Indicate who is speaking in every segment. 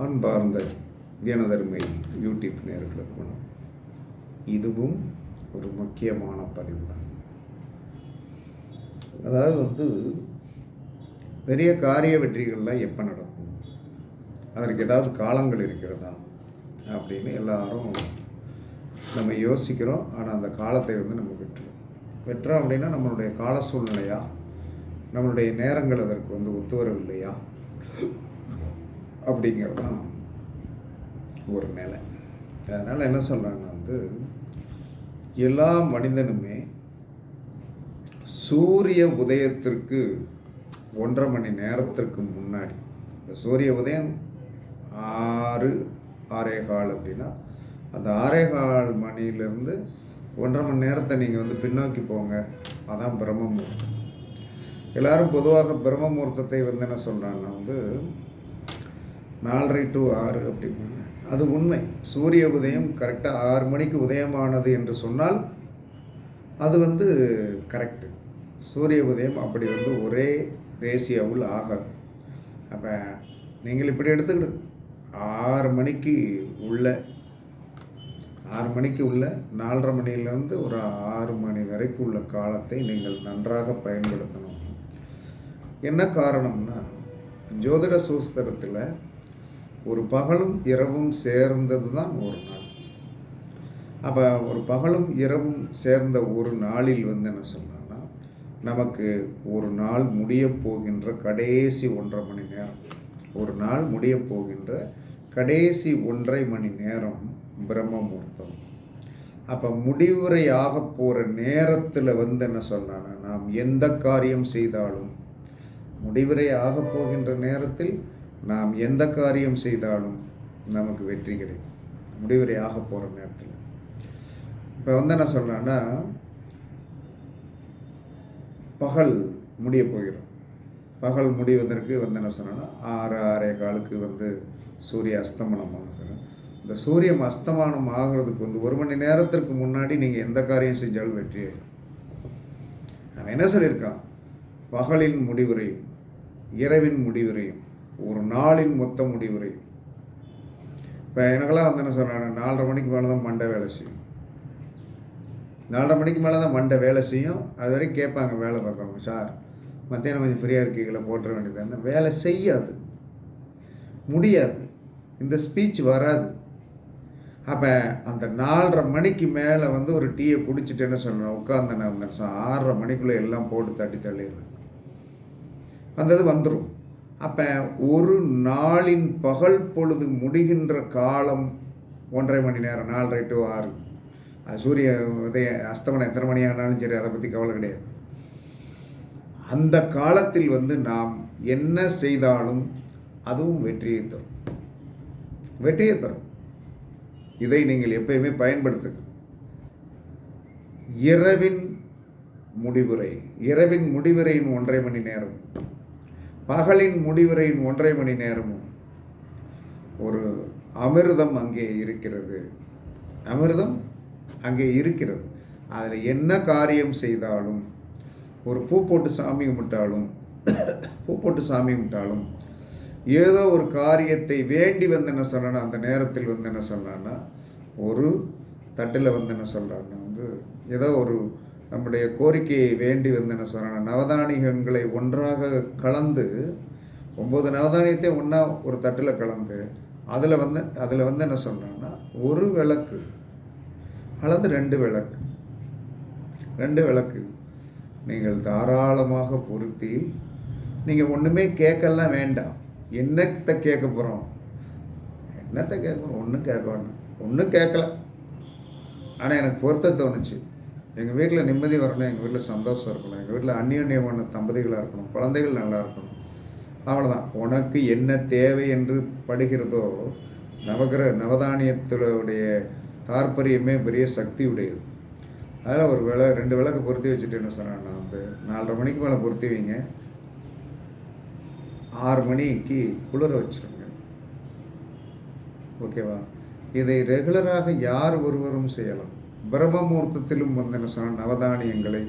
Speaker 1: அன்பார்ந்த தினதர்மை யூடியூப் நேர்களுக்கு வணக்கம். இதுவும் ஒரு முக்கியமான பதிவு தான் அதாவது வந்து பெரிய காரிய வெற்றிகள்லாம் எப்போ நடக்கும்? அதற்கு ஏதாவது காலங்கள் இருக்கிறதா? அப்படின்னு எல்லாரும் நம்ம யோசிக்கிறோம். ஆனால் அந்த காலத்தை வந்து நம்ம வெட்டுறோம் வெட்டுறோம் அப்படின்னா நம்மளுடைய கால சூழ்நிலையா? நம்மளுடைய நேரங்கள் அதற்கு வந்து ஒத்து வரவில்லையா? அப்படிங்கிறது தான் ஒரு நிலை. அதனால் என்ன சொல்கிறேன்னா வந்து எல்லா மனிதனுமே சூரிய உதயத்திற்கு ஒன்றரை மணி நேரத்திற்கு முன்னாடி இந்த சூரிய உதயம் ஆறு ஆறே கால் அப்படின்னா அந்த ஆறே கால் மணியிலேருந்து ஒன்றரை மணி நேரத்தை நீங்கள் வந்து பின்னோக்கி போங்க. அதான் பிரம்ம முகூர்த்தம். எல்லாரும் பொதுவாக பிரம்ம முகூர்த்தத்தை வந்து என்ன சொல்கிறாங்கன்னா வந்து நாலரை டு ஆறு அப்படிம்பாங்க. அது உண்மை. சூரிய உதயம் கரெக்டாக ஆறு மணிக்கு உதயமானது என்று சொன்னால் அது வந்து கரெக்டு சூரிய உதயம் அப்படி வந்து ஒரே ரேசியாவில் ஆகாது. அப்போ நீங்கள் இப்படி எடுத்துக்கிட்டு ஆறு மணிக்கு உள்ள ஆறு மணிக்கு உள்ள நாலரை மணியிலேருந்து ஒரு ஆறு மணி வரைக்கும் உள்ள காலத்தை நீங்கள் நன்றாக பயன்படுத்தணும். என்ன காரணம்னா ஜோதிட சூஸ்திரத்தில் ஒரு பகலும் இரவும் சேர்ந்தது தான் ஒரு நாள். அப்போ ஒரு பகலும் இரவும் சேர்ந்த ஒரு நாளில் வந்து என்ன சொன்னான்னா நமக்கு ஒரு நாள் முடிய போகின்ற கடைசி ஒன்றரை மணி நேரம். ஒரு நாள் முடிய போகின்ற கடைசி ஒன்றரை மணி நேரம் பிரம்ம முகூர்த்தம் அப்போ முடிவுரை ஆக போகிற நேரத்தில் வந்து என்ன சொன்னான்னா நாம் எந்த காரியம் செய்தாலும் முடிவுரை ஆக போகின்ற நேரத்தில் நாம் எந்த காரியம் செய்தாலும் நமக்கு வெற்றி கிடைக்கும். முடிவுரை ஆக போகிற நேரத்தில். இப்போ வந்து என்ன சொல்கிறேன்னா பகல் முடிய போகிறோம் பகல் முடிவதற்கு வந்து என்ன சொன்னேன்னா ஆறு ஆறே காலுக்கு வந்து சூரிய அஸ்தமனம் ஆகிறோம் இந்த சூரியன் அஸ்தமானம் ஆகிறதுக்கு வந்து ஒரு மணி நேரத்திற்கு முன்னாடி நீங்கள் எந்த காரியம் செஞ்சாலும் வெற்றியாயிடும் நான் அவன் என்ன சொல்லியிருக்கான்? பகலின் முடிவுரையும் இரவின் முடிவுரையும் ஒரு நாளின் மொத்த முடிவுரை. இப்போ எனக்கெல்லாம் வந்து என்ன சொன்னாங்க? நாலரை மணிக்கு மேலே தான் மண்டை வேலை செய்யும். நாலரை மணிக்கு மேலே தான் மண்டை வேலை செய்யும். அது வரைக்கும் கேட்பாங்க வேலை பார்க்குறவங்க சார் மத்தியானம் கொஞ்சம் ஃப்ரீயாக இருக்கீங்களா? போட்டுற வேண்டியது வேலை செய்யாது. முடியாது. இந்த ஸ்பீச் வராது. அப்போ அந்த நாலரை மணிக்கு மேலே வந்து ஒரு டீயை குடிச்சிட்டு என்ன சொல்லணும் உட்காந்தேன் ஆறரை மணிக்குள்ளே எல்லாம் போட்டு தட்டி தள்ளிடுறேன். அந்த இது வந்துடும் அப்போ ஒரு நாளின் பகல் பொழுது முடிகின்ற காலம் ஒன்றரை மணி நேரம் நாலரை டு ஆறு. சூரிய உதய அஸ்தமனம் எத்தனை மணி ஆனாலும் சரி அதை பற்றி கவலை கிடையாது. அந்த காலத்தில் வந்து நாம் என்ன செய்தாலும் அதுவும் வெற்றியை தரும். வெற்றியை தரும். இதை நீங்கள் எப்பயுமே பயன்படுத்துங்க. இரவின் முடிவுரை இரவின் முடிவுரையின் ஒன்றரை மணி நேரம். பகலின் முடிவுரையின் ஒன்றரை மணி நேரமும் ஒரு அமிர்தம் அங்கே இருக்கிறது. அமிர்தம் அங்கே இருக்கிறது. அதில் என்ன காரியம் செய்தாலும் ஒரு பூ போட்டு சாமி கும்பிட்டாலும் பூ போட்டு சாமி கும்பிட்டாலும் ஏதோ ஒரு காரியத்தை வேண்டி வந்து என்ன சொன்னா அந்த நேரத்தில் வந்து என்ன சொன்னான்னா ஒரு தட்டில் வந்து என்ன சொல்கிறான்னா வந்து ஏதோ ஒரு நம்முடைய கோரிக்கையை வேண்டி வந்து என்ன சொல்கிறாங்க நவதானியங்களை ஒன்றாக கலந்து ஒம்பது நவதானியத்தையும் ஒன்றா ஒரு தட்டில் கலந்து அதில் வந்து அதில் வந்து என்ன சொல்கிறாங்கன்னா ஒரு விளக்கு கலந்து ரெண்டு விளக்கு. ரெண்டு விளக்கு. நீங்கள் தாராளமாக பொருத்தி நீங்கள் ஒன்றுமே கேட்கலாம் வேண்டாம். என்னத்தை கேட்க போகிறோம் என்னத்தை கேட்க போகிறோம் ஒன்றும் கேட்க வேண்டாம். ஒன்றும் கேட்கல. ஆனால் எனக்கு பொருத்த தோணுச்சு. எங்கள் வீட்டில் நிம்மதி வரணும் எங்கள் வீட்டில் சந்தோஷம் இருக்கணும் எங்கள் வீட்டில் அந்நியோன்யமான தம்பதிகளாக இருக்கணும் குழந்தைகள் நல்லா இருக்கணும். அவ்வளோதான் உனக்கு என்ன தேவை என்று படுகிறதோ நவகிர நவதானியத்தினுடைய தாற்பரியமே பெரிய சக்தி உடையது. அதில் ஒரு விள ரெண்டு விளக்கு பொருத்தி வச்சுட்டு என்ன சொன்னேன் நான் வந்து நாலரை மணிக்கு மேலே பொருத்தி வைங்க ஆறு மணிக்கு குளிர வச்சுருங்க. ஓகேவா? இதை ரெகுலராக யார் ஒருவரும் செய்யலாம். பிரம்மமூர்த்தத்திலும் வந்து என்ன சொன்னால் நவதானியங்களை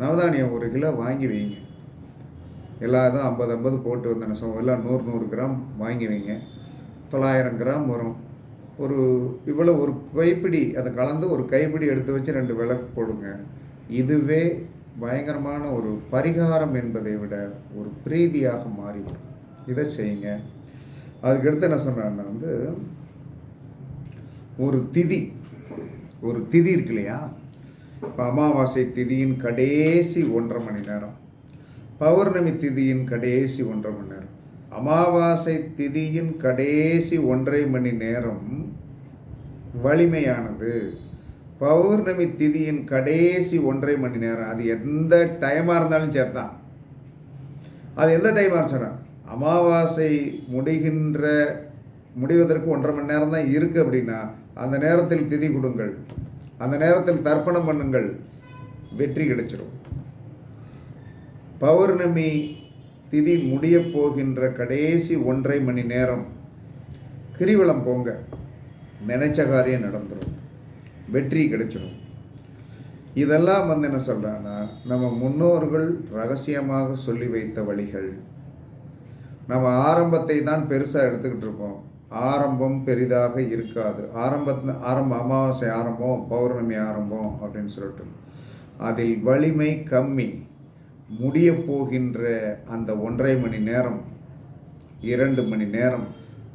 Speaker 1: நவதானியம் ஒரு கிலோ வாங்கி வைங்க. எல்லா இதுவும் ஐம்பது ஐம்பது போட்டு வந்து என்ன சொல்லுவோம் எல்லாம் நூறு நூறு கிராம் வாங்கி வைங்க. தொள்ளாயிரம் கிராம் வரும். ஒரு இவ்வளோ ஒரு கைப்பிடி அதை கலந்து ஒரு கைப்பிடி எடுத்து வச்சு ரெண்டு விளக்கு போடுங்க. இதுவே பயங்கரமான ஒரு பரிகாரம் என்பதை விட ஒரு பிரீதியாக மாறிவிடும். இதை செய்யுங்க. அதுக்கடுத்து என்ன சொன்னான்னா வந்து ஒரு திதி. ஒரு திதி இருக்கு இல்லையா? இப்போ அமாவாசை திதியின் கடைசி ஒன்றரை மணி நேரம். பௌர்ணமி திதியின் கடைசி ஒன்றரை மணி நேரம். அமாவாசை திதியின் கடைசி ஒன்றரை மணி நேரம் வலிமையானது. பௌர்ணமி திதியின் கடைசி ஒன்றரை மணி நேரம். அது எந்த டைமாக இருந்தாலும் சேர்த்தான் அது எந்த டைமாக இருந்துச்சுன்னா அமாவாசை முடிகின்ற முடிவதற்கு ஒன்றரை மணி நேரம் தான் இருக்குது அப்படின்னா அந்த நேரத்தில் திதி கொடுங்கள். அந்த நேரத்தில் தர்ப்பணம் பண்ணுங்கள். வெற்றி கிடைச்சிடும் பௌர்ணமி திதி முடியப் போகின்ற கடைசி ஒன்றரை மணி நேரம் கிரிவலம் போங்க. நினைச்ச காரியம் நடந்துடும் வெற்றி கிடைச்சிடும் இதெல்லாம் வந்து என்ன சொல்கிறான்னா நம்ம முன்னோர்கள் ரகசியமாக சொல்லி வைத்த வழிகள். நம்ம ஆரம்பத்தை தான் பெருசாக எடுத்துக்கிட்டு இருப்போம். ஆரம்பம் பெரிதாக இருக்காது. ஆரம்பத்து ஆரம்ப அமாவாசை ஆரம்பம் பௌர்ணமி ஆரம்பம் அப்படின்னு சொல்லிட்டு. அதில் வலிமை கம்மி. முடிய போகின்ற அந்த ஒன்றரை மணி நேரம் இரண்டு மணி நேரம்.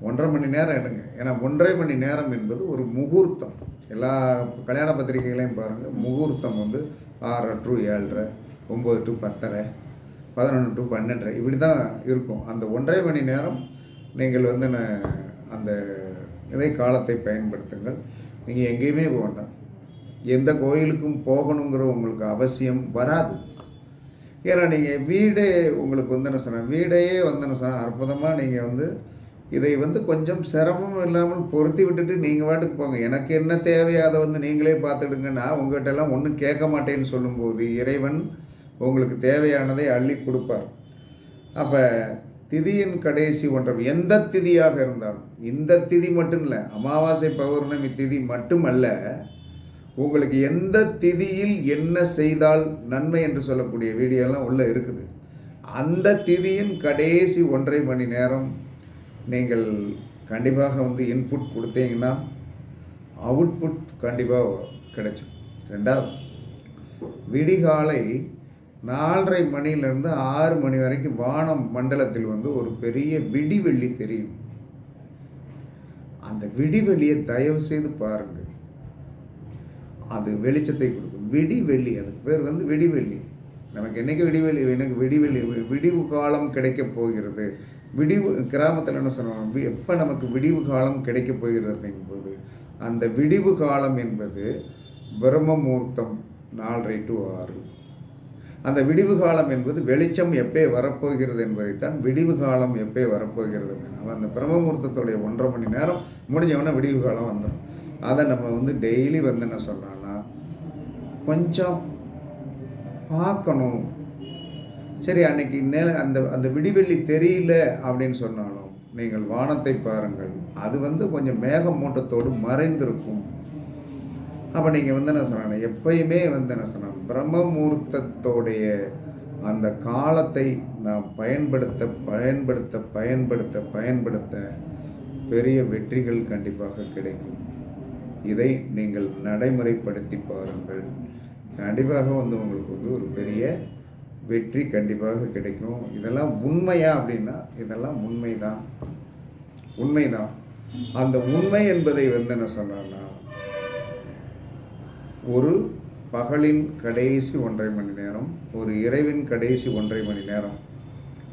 Speaker 1: ஒன்றரை மணி நேரம் எடுங்க. ஏன்னா ஒன்றரை மணி நேரம் என்பது ஒரு முகூர்த்தம். எல்லா கல்யாண பத்திரிகைகளையும் பாருங்கள் முகூர்த்தம் வந்து ஆறரை டு ஏழரை ஒம்பது டு பத்தரை பதினொன்று டு பன்னெண்டரை. இப்படி தான் இருக்கும். அந்த ஒன்றரை மணி நேரம் நீங்கள் வந்து நான் அந்த இதை காலத்தை பயன்படுத்துங்கள். நீங்கள் எங்கேயுமே போக வேண்டாம். எந்த கோயிலுக்கும் போகணுங்கிற உங்களுக்கு அவசியம் வராது. ஏன்னா நீங்கள் வீடே உங்களுக்கு வந்து என்ன வீடையே வந்து என்ன அற்புதமாக நீங்கள் வந்து இதை வந்து கொஞ்சம் சிரமம் இல்லாமல் பொருத்தி விட்டுட்டு நீங்கள் வாட்டுக்கு போங்க. எனக்கு என்ன தேவையோ அதை வந்து நீங்களே பார்த்துடுங்க. நான் உங்கள்கிட்ட எல்லாம் ஒன்றும் கேட்க மாட்டேன்னு சொல்லும்போது இறைவன் உங்களுக்கு தேவையானதை அள்ளி கொடுப்பார். அப்போ திதியின் கடைசி ஒன்றம் எந்த திதியாக இருந்தாலும் இந்த திதி மட்டும் இல்லை அமாவாசை பௌர்ணமி திதி மட்டுமல்ல உங்களுக்கு எந்த திதியில் என்ன செய்தால் நன்மை என்று சொல்லக்கூடிய வீடியோலாம் உள்ளே இருக்குது. அந்த திதியின் கடைசி ஒன்றரை மணி நேரம் நீங்கள் கண்டிப்பாக வந்து இன்புட் கொடுத்தீங்கன்னா அவுட்புட் கண்டிப்பாக கிடைச்சும். ரெண்டாவது விடிகாலை நாலரை மணிலேருந்து ஆறு மணி வரைக்கும் வானம் மண்டலத்தில் வந்து ஒரு பெரிய விடிவெள்ளி தெரியும். அந்த விடிவெள்ளியை தயவு செய்து பாருங்கள் அது வெளிச்சத்தை கொடுக்கும். விடிவெள்ளி அதுக்கு பேர் வந்து விடிவெள்ளி. நமக்கு என்னைக்கு விடிவெள்ளி எனக்கு விடிவெள்ளி விடிவு காலம் கிடைக்கப் போகிறது. விடிவு கிராமத்தில் என்ன சொல்லுவாங்க? எப்போ நமக்கு விடிவு காலம் கிடைக்கப் போகிறது அப்படிங்கும்போது அந்த விடிவு காலம் என்பது பிரம்மமூர்த்தம் நாலரை டு ஆறு. அந்த விடிவு காலம் என்பது வெளிச்சம் எப்பே வரப்போகிறது என்பதைத்தான் விடிவு காலம் எப்பே வரப்போகிறது அப்படின்னா அந்த பிரம்மமுகூர்த்தத்துடைய ஒன்றரை மணி நேரம் முடிஞ்சவொடனே விடிவு காலம் வந்துடும் அதை நம்ம வந்து டெய்லி வந்து என்ன சொல்கிறோன்னா கொஞ்சம் பார்க்கணும். சரி அன்னைக்கு நே அந்த அந்த விடிவெள்ளி தெரியல அப்படின்னு சொன்னாலும் நீங்கள் வானத்தை பாருங்கள். அது வந்து கொஞ்சம் மேகமூட்டத்தோடு மறைந்திருக்கும். அப்போ நீங்கள் வந்து என்ன சொன்னாங்க எப்பயுமே வந்து என்ன சொன்னாங்க பிரம்மமூர்த்தத்தோடைய அந்த காலத்தை நாம் பயன்படுத்த பயன்படுத்த பயன்படுத்த பயன்படுத்த பெரிய வெற்றிகள் கண்டிப்பாக கிடைக்கும். இதை நீங்கள் நடைமுறைப்படுத்தி பாருங்கள். கண்டிப்பாக வந்து உங்களுக்கு வந்து ஒரு பெரிய வெற்றி கண்டிப்பாக கிடைக்கும். இதெல்லாம் உண்மையா அப்படின்னா இதெல்லாம் உண்மைதான். உண்மைதான். அந்த உண்மை என்பதை வந்து என்ன சொன்னான்னா ஒரு பகலின் கடைசி ஒன்றரை மணி நேரம் ஒரு இரவின் கடைசி ஒன்றரை மணி நேரம்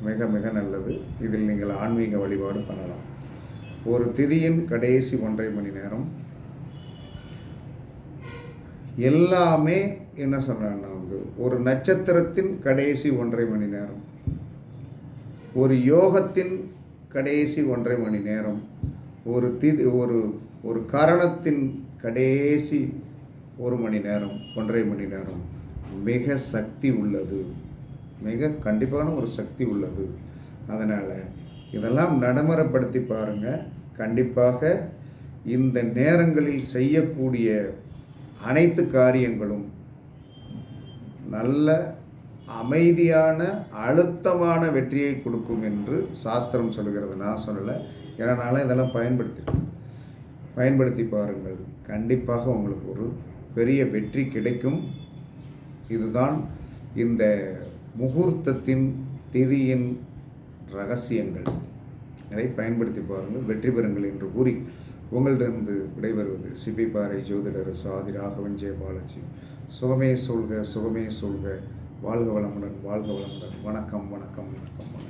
Speaker 1: மிக மிக நல்லது. இதில் நீங்கள் ஆன்மீக வழிபாடு பண்ணலாம். ஒரு திதியின் கடைசி ஒன்றரை மணி நேரம். எல்லாமே என்ன சொல்கிறேன்னா வந்து ஒரு நட்சத்திரத்தின் கடைசி ஒன்றரை மணி நேரம். ஒரு யோகத்தின் கடைசி ஒன்றரை மணி நேரம். ஒரு திதி ஒரு ஒரு கரணத்தின் கடைசி ஒரு மணி நேரம் ஒன்றரை மணி நேரம். மிக சக்தி உள்ளது. மிக கண்டிப்பான ஒரு சக்தி உள்ளது. அதனால் இதெல்லாம் நடைமுறைப்படுத்தி பாருங்கள் கண்டிப்பாக இந்த நேரங்களில் செய்யக்கூடிய அனைத்து காரியங்களும் நல்ல அமைதியான அழுத்தமான வெற்றியை கொடுக்கும் என்று சாஸ்திரம் சொல்கிறது. நான் சொல்லலை. ஏன்னா இதெல்லாம் பயன்படுத்தி பயன்படுத்தி பாருங்கள். கண்டிப்பாக உங்களுக்கு ஒரு பெரிய வெற்றி கிடைக்கும். இதுதான் இந்த முகூர்த்தத்தின் திதியின் ரகசியங்கள். அதை பயன்படுத்தி பாருங்கள். வெற்றி பெறுங்கள் என்று கூறி உங்களிடமிருந்து விடைபெறுவது சிபிபாறை ஜோதிடர் சாதி ராகவன் ஜெயபாலாஜி. சுகமே சொல்க சுகமே சொல்க. வாழ்க வளமுடன் வாழ்க வளமுடன். வணக்கம் வணக்கம் வணக்கம் வணக்கம்.